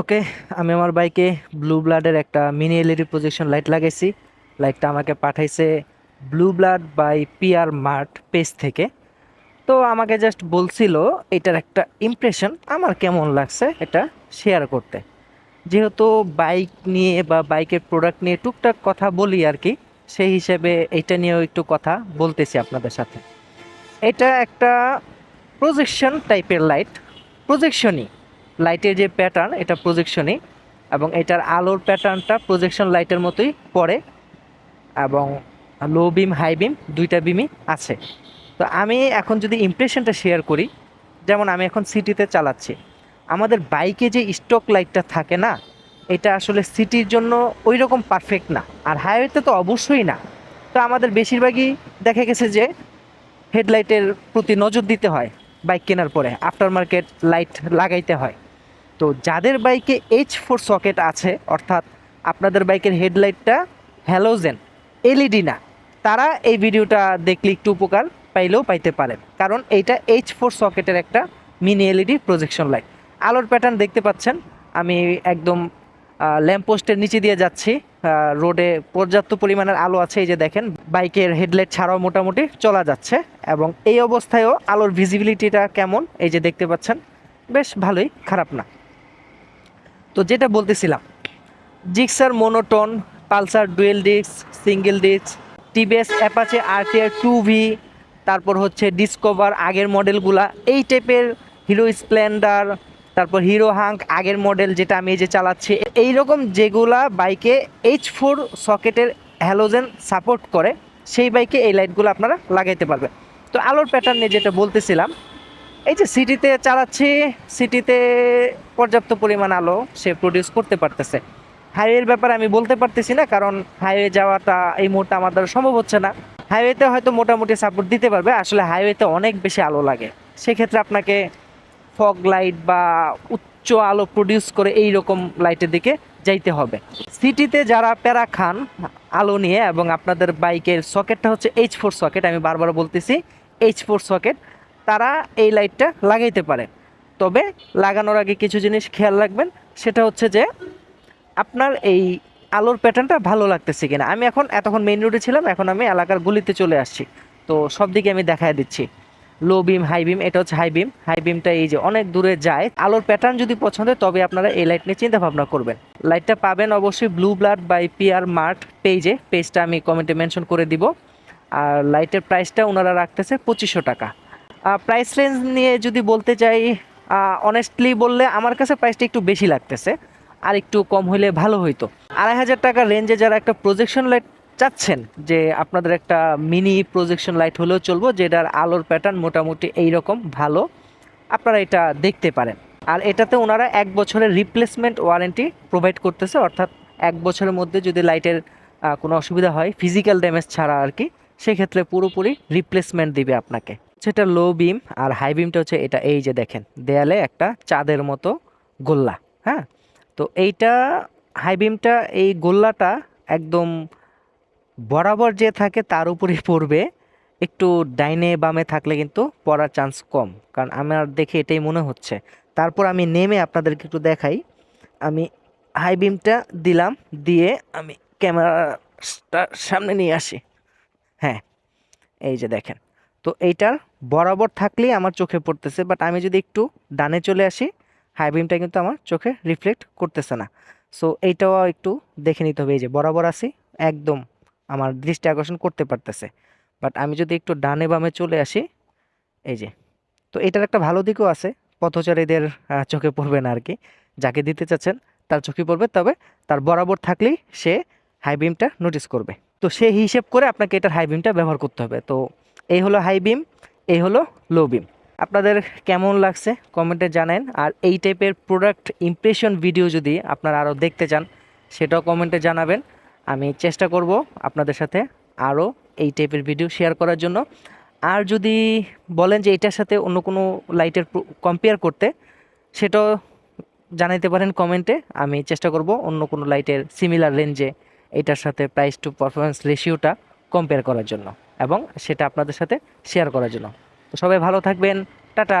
ওকে, আমি আমার বাইকে ব্লু ব্লাডের একটা মিনি এলইডি প্রজেকশন লাইট লাগাইছি। লাইটটা আমাকে পাঠাইছে blue blood by PR mart page থেকে। তো আমাকে জাস্ট বলছিল, এটার একটা ইমপ্রেশন আমার কেমন লাগছে এটা শেয়ার করতে? যেহেতু বাইক নিয়ে বা বাইকের প্রোডাক্ট নিয়ে টুকটাক কথা বলি আর কি, সেই হিসেবে এটা নিয়েও একটু কথা বলতেছি আপনাদের সাথে। এটা একটা প্রজেকশন টাইপের লাইট প্রজেকশনই লাইটের যে প্যাটার্ন এটা প্রজেকশনই এবং এটার আলোর প্যাটার্নটা প্রজেকশন লাইটের মতোই পড়ে এবং লো বিম হাই বিম দুইটা বিমই আছে। তো আমি এখন যদি ইমপ্রেশনটা শেয়ার করি, যেমন আমি এখন সিটিতে চালাচ্ছি, আমাদের বাইকে যে স্টক লাইটটা থাকে না, এটা আসলে সিটির জন্য ওই রকম পারফেক্ট না, আর হাইওয়েতে তো অবশ্যই না। তো আমাদের বেশিরভাগই দেখা গেছে যে হেডলাইটের প্রতি নজর দিতে হয় বাইক কেনার পরে আফটার মার্কেট লাইট লাগাইতে হয়। তো যাদের বাইকে এইচ ফোর সকেট আছে, অর্থাৎ আপনাদের বাইকের হেডলাইটটা হ্যালোজেন এলইডি না, তারা এই ভিডিওটা দেখলে একটু উপকার পাইলেও পাইতে পারেন। কারণ এইটা এইচ ফোর সকেটের একটা মিনি এলইডি প্রজেকশন লাইট আলোর প্যাটার্ন দেখতে পাচ্ছেন, আমি একদম ল্যাম্পপোস্টের নিচে দিয়ে যাচ্ছি রোডে পর্যাপ্ত পরিমাণের আলো আছে, এই যে দেখেন, বাইকের হেডলাইট ছাড়াও মোটামুটি চলা যাচ্ছে এবং এই অবস্থায়ও আলোর ভিজিবিলিটিটা কেমন, এই যে দেখতে পাচ্ছেন, বেশ ভালোই, খারাপ না। তো যেটা বলতেছিলাম, Gixxer monotone, Pulsar dual disc, single disc, TVS Apache RTR two V, তারপর হচ্ছে ডিসকভার আগের মডেলগুলা, এই টাইপের হিরো স্প্লেন্ডার, তারপর হিরো হাঙ্ক আগের মডেল যেটা আমি এই যে চালাচ্ছি এই রকম যেগুলা বাইকে এইচ ফোর সকেটের হ্যালোজেন সাপোর্ট করে, সেই বাইকে এই লাইটগুলো আপনারা লাগাইতে পারবেন। তো আলোর প্যাটার্নে যেটা বলতেছিলাম এই যে সিটিতে চালাচ্ছি, সিটিতে পর্যাপ্ত পরিমাণ আলো সে প্রডিউস করতে পারতেছে। হাইওয়ের ব্যাপারে আমি বলতে পারতেছি না, কারণ হাইওয়ে যাওয়াটা এই মুহূর্তে আমার দ্বারা সম্ভব হচ্ছে না। হাইওয়েতে হয়তো মোটামুটি সাপোর্ট দিতে পারবে, আসলে হাইওয়েতে অনেক বেশি আলো লাগে। সেক্ষেত্রে আপনাকে ফগ লাইট বা উচ্চ আলো প্রডিউস করে এই রকম লাইটের দিকে যাইতে হবে। সিটিতে যারা প্যারা খান আলো নিয়ে এবং আপনাদের বাইকের সকেটটা হচ্ছে এইচ ফোর সকেট আমি বারবার বলতেছি এইচ ফোর সকেট তারা এই লাইটটা লাগাইতে পারেন তবে লাগানোর আগে কিছু জিনিস খেয়াল রাখবেন, সেটা হচ্ছে যে আপনার এই আলোর প্যাটার্নটা ভালো লাগতেছে কিনা। আমি এখন এতক্ষণ মেইন রোডে ছিলাম, এখন আমি এলাকার গলিতে চলে আসছি। তো সব দিকে আমি দেখায় দিচ্ছি। লো বিম হাই বিম এটা হচ্ছে হাই বিম হাই বিমটা এই যে অনেক দূরে যায়। আলোর প্যাটার্ন যদি পছন্দ হয়, তবে আপনারা এই লাইট নিয়ে চিন্তা ভাবনা করবেন। লাইটটা পাবেন অবশ্যই blue blood by PR mart পেজে পেজটা আমি কমেন্টে মেনশন করে দিব। আর লাইটের প্রাইসটা ওনারা রাখতেছে পঁচিশশো টাকা। প্রাইস রেঞ্জ নিয়ে যদি বলতে চাই অনেস্টলি বললে আমার কাছে প্রাইসটা একটু বেশি লাগতেছে, আর একটু কম হইলে ভালো হইতো। আড়াই হাজার টাকা রেঞ্জে যারা একটা প্রজেকশন লাইট চাচ্ছেন, যে আপনাদের একটা মিনি প্রজেকশন লাইট হলেও চলবো, যেটার আলোর প্যাটার্ন মোটামুটি এই রকম ভালো, আপনারা এটা দেখতে পারেন। আর এটাতে ওনারা এক বছরের রিপ্লেসমেন্ট ওয়ারেন্টি প্রোভাইড করতেছে, অর্থাৎ এক বছরের মধ্যে যদি লাইটের কোনো অসুবিধা হয় ফিজিক্যাল ড্যামেজ ছাড়া আর কি, সেক্ষেত্রে পুরোপুরি রিপ্লেসমেন্ট দিবে আপনাকে। সেটা লো বিম আর হাই বিমটা হচ্ছে এটা এই যে দেখেন, দেয়ালে একটা চাঁদের মতো গোল্লা হ্যাঁ? তো এইটা হাই বিমটা এই গোল্লাটা একদম বরাবর যে থাকে তার উপরে পড়বে, একটু ডাইনে বামে থাকলে কিন্তু পড়ার চান্স কম, কারণ আমার দেখে এটাই মনে হচ্ছে। তারপর আমি নেমে আপনাদেরকে একটু দেখাই, আমি হাই বিমটা দিলাম, দিয়ে আমি ক্যামেরাটা সামনে নিয়ে আসি হ্যাঁ? এই যে দেখেন, তো এইটার বরাবর থাকলেই আমার চোখে পড়তেছে বাট আমি যদি একটু ডানে চলে আসি হাই বিমটা কিন্তু আমার চোখে রিফ্লেক্ট করতেছে না। সো এইটাও একটু দেখে নিতে হবে, এই যে বরাবর আসি একদম আমার দৃষ্টি আকর্ষণ করতে পারতেছে। বাট আমি যদি একটু ডানে বামে চলে আসি, এই যে, তো এটার একটা ভালো দিকও আছে, পথচারীদের চোখে পড়বে না আর কি যাকে দিতে চাচ্ছেন তার চোখে পড়বে, তবে তার বরাবর থাকলেই সে হাই বিমটা নোটিস করবে। তো সেই হিসেব করে আপনাকে এটার হাই বিমটা ব্যবহার করতে হবে। তো এই হলো হাই বিম এই হলো লো বিম আপনাদের কেমন লাগছে কমেন্টে জানেন, আর এই টাইপের প্রোডাক্ট ইমপ্রেশন ভিডিও যদি আপনারা আরও দেখতে চান, সেটাও কমেন্টে জানাবেন। আমি চেষ্টা করব আপনাদের সাথে আরও এই টাইপের ভিডিও শেয়ার করার জন্য। আর যদি বলেন যে এটার সাথে অন্য কোনো লাইটের কম্পেয়ার করতে, সেটাও জানাইতে পারেন কমেন্টে আমি চেষ্টা করব অন্য কোনো লাইটের সিমিলার রেঞ্জে এটার সাথে প্রাইস টু পারফরমেন্স রেশিওটা কম্পেয়ার করার জন্য। এবং সেটা আপনাদের সাথে শেয়ার করার জন্য। তো সবাই ভালো থাকবেন। টাটা!